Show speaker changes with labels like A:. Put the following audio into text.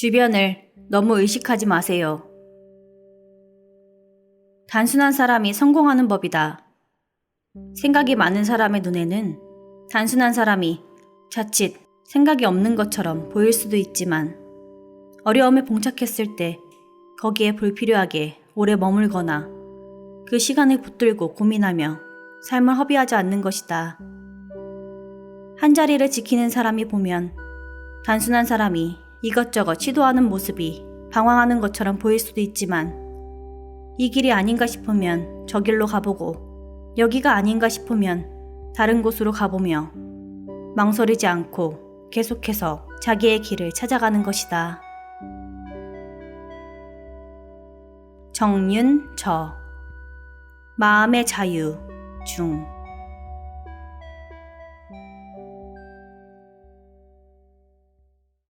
A: 주변을 너무 의식하지 마세요. 단순한 사람이 성공하는 법이다. 생각이 많은 사람의 눈에는 단순한 사람이 자칫 생각이 없는 것처럼 보일 수도 있지만 어려움에 봉착했을 때 거기에 불필요하게 오래 머물거나 그 시간을 붙들고 고민하며 삶을 허비하지 않는 것이다. 한 자리를 지키는 사람이 보면 단순한 사람이 이것저것 시도하는 모습이 방황하는 것처럼 보일 수도 있지만 이 길이 아닌가 싶으면 저 길로 가보고 여기가 아닌가 싶으면 다른 곳으로 가보며 망설이지 않고 계속해서 자기의 길을 찾아가는 것이다. 정윤 저 마음의 자유 중